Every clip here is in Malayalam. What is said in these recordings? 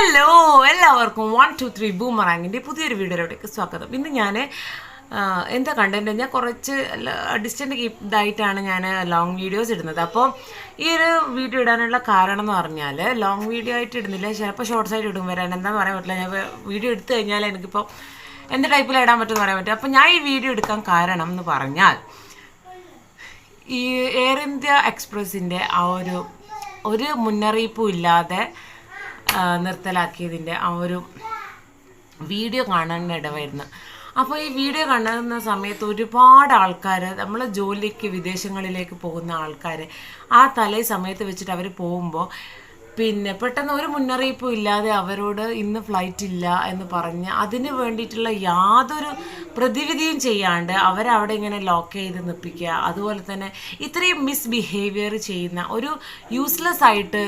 ഹലോ എല്ലാവർക്കും വൺ ടു ത്രീ ബൂമറാങ്ങിന്റെ പുതിയൊരു വീഡിയോയിലേക്ക് സ്വാഗതം. ഇന്ന് ഞാൻ എന്താ കണ്ടന്റ് ഞാൻ കുറച്ച് ഡിസ്റ്റന്റ് ഇതായിട്ടാണ് ഞാൻ ലോങ് വീഡിയോസ് ഇടുന്നത്. അപ്പോൾ ഈ ഒരു വീഡിയോ ഇടാനുള്ള കാരണം എന്ന് പറഞ്ഞാൽ ലോങ് വീഡിയോ ആയിട്ട് ഇടുന്നില്ല. ചിലപ്പോൾ ഷോർട്സ് ആയിട്ട് ഇടും വരാൻ. എന്താണെന്ന് പറയാൻ പറ്റില്ല. ഞാൻ വീഡിയോ എടുത്തു കഴിഞ്ഞാൽ എനിക്കിപ്പോൾ എന്ത് ടൈപ്പിൽ ഇടാൻ പറ്റുമെന്ന് പറയാൻ പറ്റും അപ്പോൾ ഞാൻ ഈ വീഡിയോ എടുക്കാൻ കാരണം എന്ന് പറഞ്ഞാൽ ഈ എയർ ഇന്ത്യ എക്സ്പ്രസിന്റെ ആ ഒരു ഒരു മുന്നറിയിപ്പും ഇല്ലാതെ നിർത്തലാക്കിയതിന്റെ ആ ഒരു വീഡിയോ കാണാൻ ഇടവായിരുന്നു അപ്പോൾ ഈ വീഡിയോ കാണുന്ന സമയത്ത് ഒരുപാട് ആൾക്കാർ നമ്മൾ ജോലിക്ക് വിദേശങ്ങളിലേക്ക് പോകുന്ന ആൾക്കാർ ആ തലേ സമയത്ത് വെച്ചിട്ട് അവർ പോകുമ്പോൾ പിന്നെ പെട്ടെന്ന് ഒരു മുന്നറിയിപ്പും ഇല്ലാതെ അവരോട് ഇന്ന് ഫ്ലൈറ്റ് ഇല്ല എന്ന് പറഞ്ഞ് അതിന് വേണ്ടിയിട്ടുള്ള യാതൊരു പ്രതിവിധിയും ചെയ്യാണ്ട് അവരവിടെ ഇങ്ങനെ ലോക്ക് ചെയ്ത് നിൽപ്പിക്കുക അതുപോലെ തന്നെ ഇത്രയും മിസ്ബിഹേവിയർ ചെയ്യുന്ന ഒരു യൂസ്ലെസ് ആയിട്ട്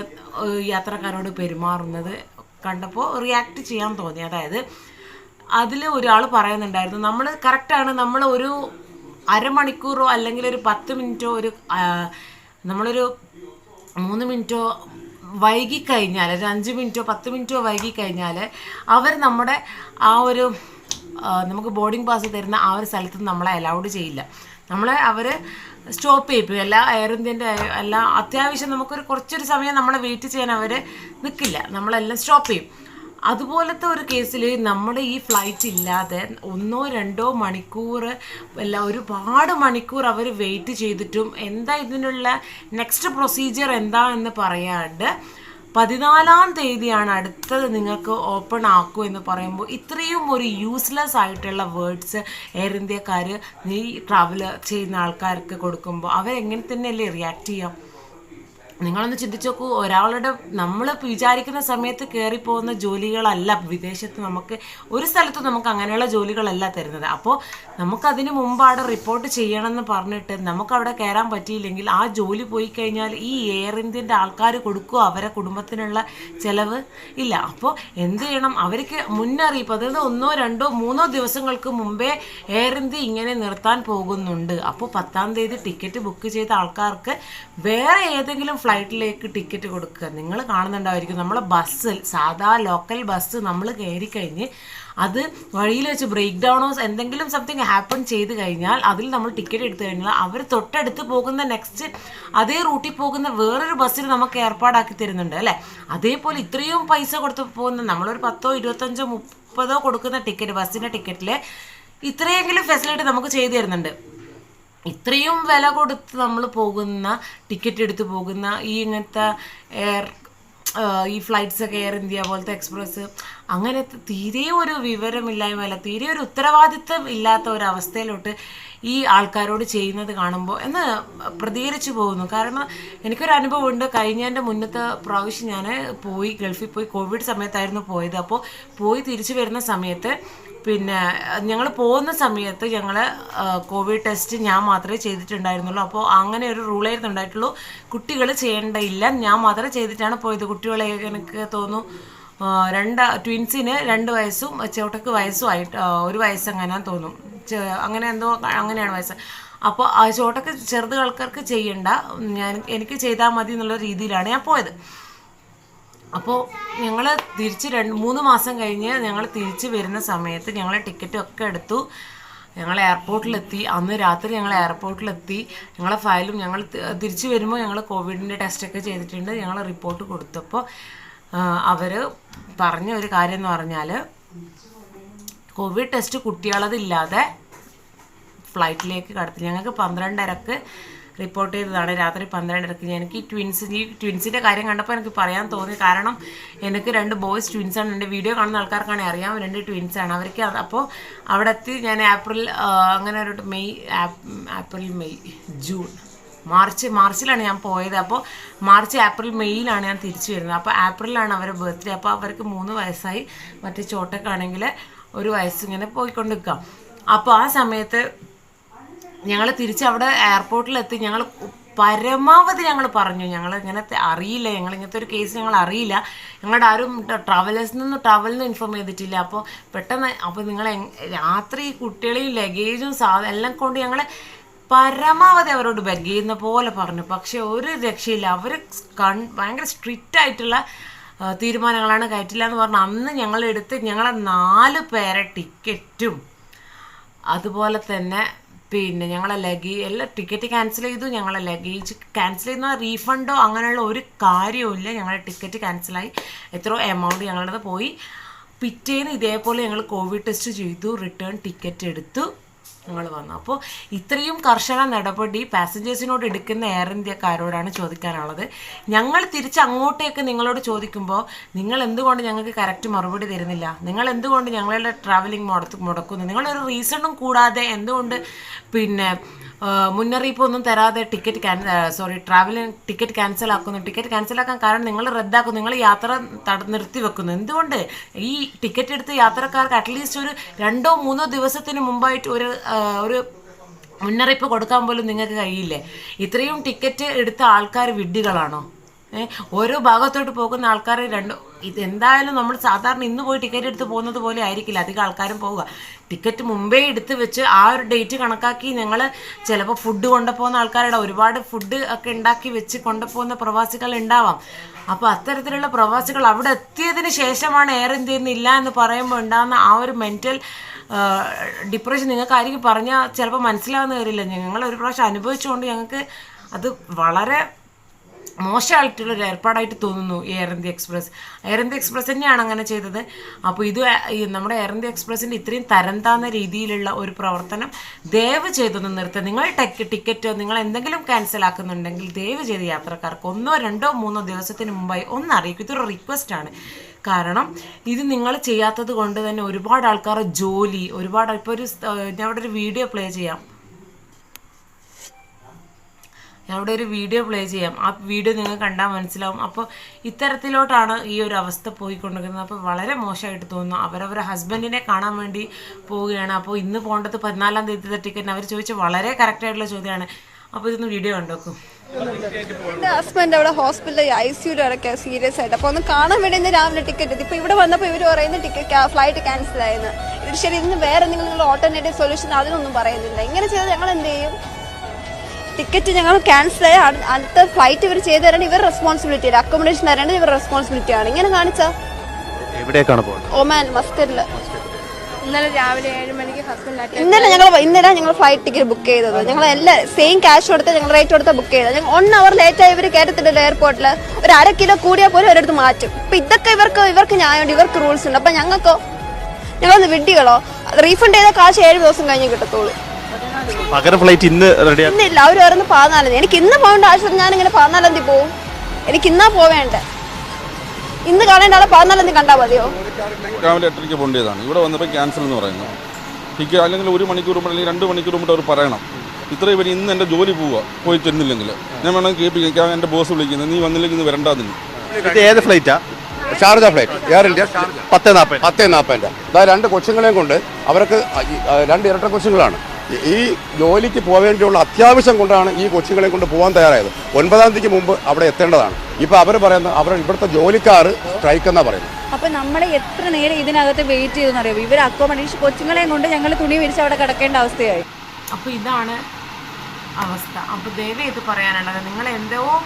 യാത്രക്കാരോട് പെരുമാറുന്നത് കണ്ടപ്പോൾ റിയാക്ട് ചെയ്യാൻ തോന്നി. അതായത് അതിൽ ഒരാൾ പറയുന്നുണ്ടായിരുന്നു നമ്മൾ കറക്റ്റാണ് നമ്മൾ ഒരു അരമണിക്കൂറോ അല്ലെങ്കിൽ ഒരു പത്ത് മിനിറ്റോ ഒരു നമ്മളൊരു മൂന്ന് മിനിറ്റോ വൈകിക്കഴിഞ്ഞാൽ ഒരു അഞ്ച് മിനിറ്റോ പത്ത് മിനിറ്റോ വൈകിക്കഴിഞ്ഞാൽ അവർ നമ്മുടെ ആ ഒരു നമുക്ക് ബോർഡിംഗ് പാസ് തരുന്ന ആ ഒരു സ്ഥലത്ത് നമ്മളെ അലൗഡ് ചെയ്യില്ല. നമ്മളെ അവർ സ്റ്റോപ്പ് ചെയ്യിപ്പോൾ എല്ലാ എയർ ഇന്ത്യന്റെ എല്ലാ അത്യാവശ്യം നമുക്കൊരു കുറച്ചൊരു സമയം നമ്മളെ വെയിറ്റ് ചെയ്യാൻ അവർ നിൽക്കില്ല നമ്മളെല്ലാം സ്റ്റോപ്പ് ചെയ്യും. അതുപോലത്തെ ഒരു കേസിൽ നമ്മുടെ ഈ ഫ്ലൈറ്റ് ഇല്ലാതെ ഒന്നോ രണ്ടോ മണിക്കൂർ അല്ല ഒരുപാട് മണിക്കൂർ അവർ വെയിറ്റ് ചെയ്തിട്ടും എന്താ ഇതിനുള്ള നെക്സ്റ്റ് പ്രൊസീജിയർ എന്താ എന്ന് പറയാണ്ട് പതിനാലാം തീയതിയാണ് അടുത്തത് നിങ്ങൾക്ക് ഓപ്പൺ ആക്കൂ എന്ന് പറയുമ്പോൾ ഇത്രയും ഒരു യൂസ്ലെസ് ആയിട്ടുള്ള വേർഡ്സ് എയർ ഇന്ത്യക്കാർ നീ ട്രാവൽ ചെയ്യുന്ന ആൾക്കാർക്ക് കൊടുക്കുമ്പോൾ അവരെങ്ങനെ തന്നെയല്ലേ റിയാക്ട് ചെയ്യാം? നിങ്ങളൊന്ന് ചിന്തിച്ചു നോക്കൂ ഒരാളുടെ നമ്മൾ വിചാരിക്കുന്ന സമയത്ത് കയറി പോകുന്ന ജോലികളല്ല വിദേശത്ത് നമുക്ക് ഒരു സ്ഥലത്ത് നമുക്ക് അങ്ങനെയുള്ള ജോലികളല്ല തരുന്നത്. അപ്പോൾ നമുക്കതിന് മുമ്പ് അവിടെ റിപ്പോർട്ട് ചെയ്യണമെന്ന് പറഞ്ഞിട്ട് നമുക്കവിടെ കയറാൻ പറ്റിയില്ലെങ്കിൽ ആ ജോലി പോയി കഴിഞ്ഞാൽ ഈ എയർ ഇന്ത്യന്റെ ആൾക്കാർ കൊടുക്കുക അവരെ കുടുംബത്തിനുള്ള ചിലവ് ഇല്ല. അപ്പോൾ എന്ത് ചെയ്യണം? അവർക്ക് മുന്നറിയിപ്പ് അതായത് ഒന്നോ രണ്ടോ മൂന്നോ ദിവസങ്ങൾക്ക് മുമ്പേ എയർ ഇന്ത്യ ഇങ്ങനെ നിർത്താൻ പോകുന്നുണ്ട്. അപ്പോൾ പത്താം തീയതി ടിക്കറ്റ് ബുക്ക് ചെയ്ത ആൾക്കാർക്ക് വേറെ ഏതെങ്കിലും ഫ്ലൈറ്റിലേക്ക് ടിക്കറ്റ് കൊടുക്കുക. നിങ്ങൾ കാണുന്നുണ്ടായിരിക്കും നമ്മളെ ബസ്സിൽ സാധാ ലോക്കൽ ബസ് നമ്മൾ കയറി കഴിഞ്ഞ് അത് വഴിയിൽ വെച്ച് ബ്രേക്ക് ഡൗണോ എന്തെങ്കിലും സംതിങ് ഹാപ്പൺ ചെയ്ത് കഴിഞ്ഞാൽ അതിൽ നമ്മൾ ടിക്കറ്റ് എടുത്തു കഴിഞ്ഞാൽ അവർ തൊട്ടടുത്ത് പോകുന്ന നെക്സ്റ്റ് അതേ റൂട്ടിൽ പോകുന്ന വേറൊരു ബസ്സിൽ നമുക്ക് ഏർപ്പാടാക്കി തരുന്നുണ്ട് അല്ലേ? അതേപോലെ ഇത്രയും പൈസ കൊടുത്ത് പോകുന്ന നമ്മളൊരു പത്തോ ഇരുപത്തഞ്ചോ മുപ്പതോ കൊടുക്കുന്ന ടിക്കറ്റ് ബസ്സിന്റെ ടിക്കറ്റിൽ ഇത്രയെങ്കിലും ഫെസിലിറ്റി നമുക്ക് ചെയ്തു തരുന്നുണ്ട്. ഇത്രയും വില കൊടുത്ത് നമ്മൾ പോകുന്ന ടിക്കറ്റ് എടുത്ത് പോകുന്ന ഈ ഇങ്ങനത്തെ എയർ ഈ ഫ്ലൈറ്റ്സൊക്കെ എയർ ഇന്ത്യ പോലത്തെ എക്സ്പ്രസ് അങ്ങനെ തീരെ ഒരു വിവരമില്ലായ്മ തീരെ ഒരു ഉത്തരവാദിത്വം ഇല്ലാത്ത ഒരു അവസ്ഥയിലോട്ട് ഈ ആൾക്കാരോട് ചെയ്യുന്നത് കാണുമ്പോൾ എന്ന് പ്രതികരിച്ചു പോകുന്നു. കാരണം എനിക്കൊരു അനുഭവം ഉണ്ട് കഴിഞ്ഞതിന്റെ മുന്നത്തെ പ്രാവശ്യം ഞാൻ പോയി ഗൾഫിൽ പോയി കോവിഡ് സമയത്തായിരുന്നു പോയത്. അപ്പോൾ പോയി തിരിച്ചു വരുന്ന സമയത്ത് പിന്നെ ഞങ്ങൾ പോകുന്ന സമയത്ത് ഞങ്ങൾ കോവിഡ് ടെസ്റ്റ് ഞാൻ മാത്രമേ ചെയ്തിട്ടുണ്ടായിരുന്നുള്ളൂ. അപ്പോൾ അങ്ങനെ ഒരു റൂൾ ആയിരുന്നു ഉണ്ടായിട്ടുള്ളൂ. കുട്ടികൾ ചെയ്യേണ്ടയില്ല. ഞാൻ മാത്രമേ ചെയ്തിട്ടാണ് പോയത്. കുട്ടികളെ എനിക്ക് തോന്നുന്നു രണ്ട് ട്വിൻസിന് രണ്ട് വയസ്സും ചോട്ടക്ക് വയസ്സും ആയിട്ട് ഒരു വയസ്സ് അങ്ങനെ തോന്നും അങ്ങനെ എന്തോ അങ്ങനെയാണ് വയസ്സ്. അപ്പോൾ ആ ചോട്ടക്ക് ചെറുത് ആൾക്കാർക്ക് ചെയ്യണ്ട. ഞാൻ എനിക്ക് ചെയ്താൽ മതി എന്നുള്ള രീതിയിലാണ് ഞാൻ പോയത്. അപ്പോൾ ഞങ്ങൾ തിരിച്ച് രണ്ട് മൂന്ന് മാസം കഴിഞ്ഞ് ഞങ്ങൾ തിരിച്ച് വരുന്ന സമയത്ത് ഞങ്ങൾ ടിക്കറ്റ് ഒക്കെ എടുത്തു. ഞങ്ങൾ എയർപോർട്ടിലെത്തി. അന്ന് രാത്രി ഞങ്ങൾ എയർപോർട്ടിലെത്തി. ഞങ്ങളെ ഫയലും ഞങ്ങൾ തിരിച്ച് വരുമ്പോൾ ഞങ്ങൾ കോവിഡിന്റെ ടെസ്റ്റൊക്കെ ചെയ്തിട്ടുണ്ട്. ഞങ്ങൾ റിപ്പോർട്ട് കൊടുത്തപ്പോൾ അവർ പറഞ്ഞ ഒരു കാര്യം എന്ന് പറഞ്ഞാൽ കോവിഡ് ടെസ്റ്റ് കുട്ടികളതില്ലാതെ ഫ്ലൈറ്റിലേക്ക് കടത്തി. ഞങ്ങൾക്ക് പന്ത്രണ്ടരക്ക് റിപ്പോർട്ട് ചെയ്തതാണ്. രാത്രി പന്ത്രണ്ടരക്ക് എനിക്ക് ട്വിൻസ് ഈ ട്വിൻസിന്റെ കാര്യം കണ്ടപ്പോൾ എനിക്ക് പറയാൻ തോന്നി. കാരണം എനിക്ക് രണ്ട് ബോയ്സ് ട്വിൻസാണ് എന്റെ വീഡിയോ കാണുന്ന ആൾക്കാർക്കാണ് അറിയാം. രണ്ട് ട്വിൻസാണ് അവർക്ക് അപ്പോൾ അവിടെ എത്തി ഞാൻ ഏപ്രിൽ അങ്ങനെ ഒരു May April May June March മാർച്ചിലാണ് ഞാൻ പോയത്. അപ്പോൾ മാർച്ച് ഏപ്രിൽ മെയ്യിലാണ് ഞാൻ തിരിച്ചു വരുന്നത്. അപ്പോൾ ഏപ്രിലാണ് അവരുടെ ബർത്ത്ഡേ അപ്പോൾ അവർക്ക് മൂന്ന് വയസ്സായി. മറ്റേ ചോട്ടക്കാണെങ്കിൽ ഒരു വയസ്സിങ്ങനെ പോയിക്കൊണ്ടിരിക്കാം. അപ്പോൾ ആ സമയത്ത് ഞങ്ങൾ തിരിച്ച് അവിടെ എയർപോർട്ടിലെത്തി ഞങ്ങൾ പരമാവധി ഞങ്ങൾ പറഞ്ഞു. ഞങ്ങൾ ഇങ്ങനത്തെ അറിയില്ല. ഞങ്ങൾ ഇങ്ങനത്തെ ഒരു കേസ് ഞങ്ങൾ അറിയില്ല. ഞങ്ങളുടെ ആരും ട്രാവലേഴ്സിൽ നിന്ന് ട്രാവലിൽ നിന്ന് ഇൻഫോം ചെയ്തിട്ടില്ല. അപ്പോൾ പെട്ടെന്ന് അപ്പോൾ നിങ്ങൾ രാത്രി കുട്ടികളെയും ലഗേജും സാധനം എല്ലാം കൊണ്ട് ഞങ്ങൾ പരമാവധി അവരോട് ബെഗ് ചെയ്യുന്ന പോലെ പറഞ്ഞു. പക്ഷേ ഒരു രക്ഷയില്ല. അവർ കൺ ഭയങ്കര സ്ട്രിക്റ്റ് ആയിട്ടുള്ള തീരുമാനങ്ങളാണ് കയറ്റില്ല എന്ന് പറഞ്ഞാൽ അന്ന് ഞങ്ങൾ എടുത്ത് ഞങ്ങളെ നാല് പേരെ ടിക്കറ്റും അതുപോലെ തന്നെ പിന്നെ ഞങ്ങളെ ലഗേജ് എല്ലാ ടിക്കറ്റ് ക്യാൻസൽ ചെയ്തു ഞങ്ങളെ ലഗേജ് ക്യാൻസൽ ചെയ്യുന്ന റീഫണ്ടോ അങ്ങനെയുള്ള ഒരു കാര്യവും ഇല്ല. ഞങ്ങളുടെ ടിക്കറ്റ് ക്യാൻസലായി എത്രയോ എമൗണ്ട് ഞങ്ങളുടെ പോയി. പിറ്റേന്ന് ഇതേപോലെ ഞങ്ങൾ കോവിഡ് ടെസ്റ്റ് ചെയ്തു. റിട്ടേൺ ടിക്കറ്റ് എടുത്തു. ഞങ്ങൾ വന്നു. അപ്പോൾ ഇത്രയും കർശന നടപടി പാസഞ്ചേഴ്സിനോട് എടുക്കുന്ന എയർ ഇന്ത്യക്കാരോടാണ് ചോദിക്കാനുള്ളത്. ഞങ്ങൾ തിരിച്ച് അങ്ങോട്ടേക്ക് നിങ്ങളോട് ചോദിക്കുമ്പോൾ നിങ്ങൾ എന്തുകൊണ്ട് ഞങ്ങൾക്ക് കറക്റ്റ് മറുപടി തരുന്നില്ല? നിങ്ങൾ എന്തുകൊണ്ട് ഞങ്ങളുടെ ട്രാവലിംഗ് മുടക്കുന്നു? നിങ്ങളൊരു റീസണും കൂടാതെ എന്തുകൊണ്ട് പിന്നെ മുന്നറിയിപ്പൊന്നും തരാതെ ticket sorry travelling ticket cancel ആക്കുന്നു. ടിക്കറ്റ് ക്യാൻസൽ ആക്കാൻ കാരണം നിങ്ങൾ റദ്ദാക്കുന്നു. നിങ്ങൾ യാത്ര നിർത്തി വെക്കുന്നു. എന്തുകൊണ്ട്? ഈ ടിക്കറ്റ് എടുത്ത് യാത്രക്കാർക്ക് അറ്റ്ലീസ്റ്റ് ഒരു രണ്ടോ മൂന്നോ ദിവസത്തിന് മുമ്പായിട്ട് ഒരു ഒരു മുന്നറിയിപ്പ് കൊടുക്കാൻ പോലും നിങ്ങൾക്ക് കഴിയില്ലേ? ഇത്രയും ടിക്കറ്റ് എടുത്ത ആൾക്കാർ വിഡ്ഢികളാണോ? ഓരോ ഭാഗത്തോട്ട് പോകുന്ന ആൾക്കാർ രണ്ട് ഇത് എന്തായാലും നമ്മൾ സാധാരണ ഇന്ന് പോയി ടിക്കറ്റ് എടുത്ത് പോകുന്നത് പോലെ ആയിരിക്കില്ല. അധികം ആൾക്കാരും പോവുക. ടിക്കറ്റ് മുമ്പേ എടുത്ത് വെച്ച് ആ ഒരു ഡേറ്റ് കണക്കാക്കി ഞങ്ങൾ ചിലപ്പോൾ ഫുഡ് കൊണ്ടുപോകുന്ന ആൾക്കാരുടെ ഒരുപാട് ഫുഡ് ഒക്കെ ഉണ്ടാക്കി വെച്ച് കൊണ്ടുപോകുന്ന പ്രവാസികൾ ഉണ്ടാവാം. അപ്പോൾ അത്തരത്തിലുള്ള പ്രവാസികൾ അവിടെ എത്തിയതിന് ശേഷമാണ് എയർ ഇന്ത്യയിൽ ഇല്ല എന്ന് പറയുമ്പോൾ ഉണ്ടാകുന്ന ആ ഒരു മെന്റൽ ഡിപ്രഷൻ നിങ്ങൾക്ക് ആയിരിക്കും പറഞ്ഞാൽ ചിലപ്പോൾ മനസ്സിലാവുന്ന കാര്യമില്ല. ഞങ്ങൾ ഒരു പ്രാവശ്യം അനുഭവിച്ചുകൊണ്ട് ഞങ്ങൾക്ക് അത് വളരെ മോശമായിട്ടുള്ള ഒരു ഏർപ്പാടായിട്ട് തോന്നുന്നു ഈ Air India express. Air India express തന്നെയാണ് അങ്ങനെ ചെയ്തത്. അപ്പോൾ ഇത് നമ്മുടെ എയർ ഇന്ത്യ എക്സ്പ്രസിന്റെ ഇത്രയും തരം താന്ന രീതിയിലുള്ള ഒരു പ്രവർത്തനം ദയവ് ചെയ്തൊന്ന് നിർത്തുക നിങ്ങൾ ടെക് ടിക്കറ്റോ നിങ്ങൾ എന്തെങ്കിലും ക്യാൻസൽ ആക്കുന്നുണ്ടെങ്കിൽ ദയവ് ചെയ്ത് യാത്രക്കാർക്ക് ഒന്നോ രണ്ടോ മൂന്നോ ദിവസത്തിന് മുമ്പായി ഒന്ന് അറിയിക്കും. ഇതൊരു റിക്വസ്റ്റ് ആണ്. കാരണം ഇത് നിങ്ങൾ ചെയ്യാത്തത് കൊണ്ട് തന്നെ ഒരുപാട് ആൾക്കാരുടെ ജോലി ഒരുപാട് ഇപ്പോൾ ഒരു ഞാൻ അവിടെ ഒരു വീഡിയോ പ്ലേ ചെയ്യാം. ഞാൻ അവിടെ ഒരു വീഡിയോ പ്ലേ ചെയ്യാം. ആ വീഡിയോ നിങ്ങൾ കണ്ടാൽ മനസ്സിലാവും. അപ്പോൾ ഇത്തരത്തിലോട്ടാണ് ഈ ഒരു അവസ്ഥ പോയിക്കൊണ്ടിരിക്കുന്നത്. അപ്പോൾ വളരെ മോശമായിട്ട് തോന്നുന്നു. അവരവരെ ഹസ്ബൻഡിനെ കാണാൻ വേണ്ടി പോവുകയാണ്. അപ്പോൾ ഇന്ന് പോകേണ്ടത് പതിനാലാം തീയതി ടിക്കറ്റ് അവർ ചോദിച്ച വളരെ കറക്റ്റായിട്ടുള്ള ചോദ്യമാണ്. അപ്പോൾ ഇതൊന്ന് വീഡിയോ കണ്ടോക്കും. എന്റെ ഹസ്ബൻഡ് അവിടെ ഹോസ്പിറ്റലിൽ ഐ സിയുടെ ഇടയ്ക്ക് സീരിയസ് ആയിട്ട്. അപ്പോൾ ഒന്ന് കാണാൻ വേണ്ടി ഇന്ന് രാവിലെ ടിക്കറ്റ് എത്തി. ഇപ്പൊ ഇവിടെ വന്നപ്പോൾ ഇവർ പറയുന്ന ടിക്കറ്റ് ഫ്ലൈറ്റ് ക്യാൻസൽ ആയെന്ന്. ഇത് ശരി ഇന്ന് വേറെ എന്തെങ്കിലും ഓൾട്ടർനേറ്റീവ് സൊല്യൂഷൻ അതിനൊന്നും പറയുന്നില്ല. ഇങ്ങനെ ചെയ്താൽ ഞങ്ങൾ എന്ത് ചെയ്യും? ടിക്കറ്റ് ഞങ്ങൾ ക്യാൻസൽ ആയി. അടു- അടുത്ത ഫ്ലൈറ്റ് ഇവർ ചെയ്തു തരേണ്ട ഇവർ റെസ്പോൺസിബിലിറ്റി ആണ്. അക്കോമഡേഷൻ തരേണ്ടത് ഇവർ റെസ്പോൺസിബിലിറ്റി ആണ്. ഇങ്ങനെ കാണിച്ചാ? എവിടേക്കാണ് പോകുന്നത് ഒമാൻ മസ്കറ്റിൽ ഇന്നലെ രാവിലെ ഏഴ് മണിക്ക് ഹസ്ബൻഡ് ഇന്നലെ ഞങ്ങൾ ഇന്നലെ ഞങ്ങൾ ഫ്ലൈറ്റ് ടിക്കറ്റ് ബുക്ക് ചെയ്തത്. ഞങ്ങൾ എല്ലാ സെയിം ക്യാഷ് കൊടുത്ത് ഞങ്ങൾ റേറ്റ് കൊടുത്ത ബുക്ക് ചെയ്തത്. ഞങ്ങൾ വൺ അവർ ലേറ്റ് ആയി ഇവർ കയറ്റത്തില്ല എയർപോർട്ടിൽ ഒരു അര കിലോ കൂടിയാൽ പോലും ഒരിടത്ത് മാറ്റും. അപ്പൊ ഇതൊക്കെ ഇവർക്ക് ഇവർക്ക് ന്യായമുണ്ട്. ഇവർക്ക് റൂൾസ് ഉണ്ട്. അപ്പൊ ഞങ്ങൾക്കോ? ഞങ്ങളൊന്ന് വിഡ്ഢികളോ? റീഫണ്ട് ചെയ്ത കാശ് ഏഴ് ദിവസം കഴിഞ്ഞ് കിട്ടത്തുള്ളൂ. പകരം ഫ്ലൈറ്റ് ഇന്ന് റെഡി ഇന്നില്ല അവർ വരുന്ന പതിനാലാം എനിക്ക് ഇന്ന് പോകേണ്ട ആവശ്യം ഞാൻ ഇങ്ങനെ പതിനാലാം തീയതി പോകും എനിക്ക് ഇന്നാ പോവേണ്ടേ? ഇന്ന് കാണേണ്ട ആളെ പതിനാലാം തീയതി കണ്ടാൽ മതിയോ? രാവിലെ എട്ടരയ്ക്ക് പോകേണ്ടതാണ്. ഇവിടെ വന്നപ്പോൾ ക്യാൻസൽ എന്ന് പറയുന്നു. ടിക്കറ്റ് അല്ലെങ്കിൽ ഒരു മണിക്കൂർ മുമ്പ് അല്ലെങ്കിൽ രണ്ട് മണിക്കൂർ മുമ്പ് അവർ പറയണം. ഇത്രയും പേര് ഇന്ന് എന്റെ ജോലി പോവുക പോയി ചെന്നില്ലെങ്കിൽ. ഞാൻ വേണമെങ്കിൽ കേൾപ്പിക്കാം എന്റെ ബോസ് വിളിക്കുന്നത് നീ വന്നില്ലെങ്കിൽ ഇന്ന് വരണ്ടാതിന് ഇത് ഏത് ഫ്ലൈറ്റാ ഷാർജ ഫ്ലൈറ്റ് എയർ ഇന്ത്യ പത്ത് നാൽപ്പത് പത്ത് നാൽപ്പതിന്റെ അതായത് രണ്ട് കൊച്ചുങ്ങളെയും കൊണ്ട് അവർക്ക് രണ്ട് ഇരട്ട കൊച്ചുങ്ങളാണ് ഈ- ജോലിക്ക് പോവേണ്ടിയുള്ള അത്യാവശ്യം കൊണ്ടാണ് ഈ കൊച്ചുങ്ങളെ കൊണ്ട് പോകാൻ തയ്യാറായത്. ഒൻപതാം തീയതിക്ക് മുമ്പ് അവിടെ എത്തേണ്ടതാണ്. ഇപ്പൊ അവർ പറയുന്നത് അവർ ഇവിടുത്തെ ജോലിക്കാർ സ്ട്രൈക്ക് എന്നാ പറയുന്നത്. അപ്പൊ നമ്മളെ എത്ര നേരം ഇതിനകത്ത് വെയിറ്റ് ചെയ്തെന്ന് അറിയാം ഇവർ അക്കോമഡേഷൻ കൊച്ചുങ്ങളെയും കൊണ്ട് ഞങ്ങൾ തുണി വിരിച്ച് അവിടെ കിടക്കേണ്ട അവസ്ഥയായി. അപ്പൊ ഇതാണ് അവസ്ഥ. അപ്പൊ ദയവേ ഇത് പറയാനുള്ളത്. നിങ്ങൾ എന്തോ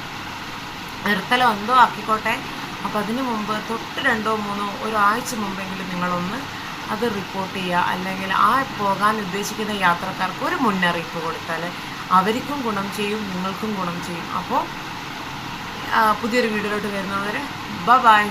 നിർത്തലോ എന്തോ ആക്കിക്കോട്ടെ. അപ്പൊ അതിനു മുമ്പ് തൊട്ട് രണ്ടോ മൂന്നോ ഒരാഴ്ച മുമ്പെങ്കിലും നിങ്ങളൊന്ന് അത് റിപ്പോർട്ട് ചെയ്യുക. അല്ലെങ്കിൽ ആ പോകാൻ ഉദ്ദേശിക്കുന്ന യാത്രക്കാർക്ക് ഒരു മുന്നറിയിപ്പ് കൊടുത്താൽ അവർക്കും ഗുണം ചെയ്യും നിങ്ങൾക്കും ഗുണം ചെയ്യും. അപ്പോൾ പുതിയൊരു വീഡിയോയിലോട്ട് വരുന്നവരെ ബ ബായ്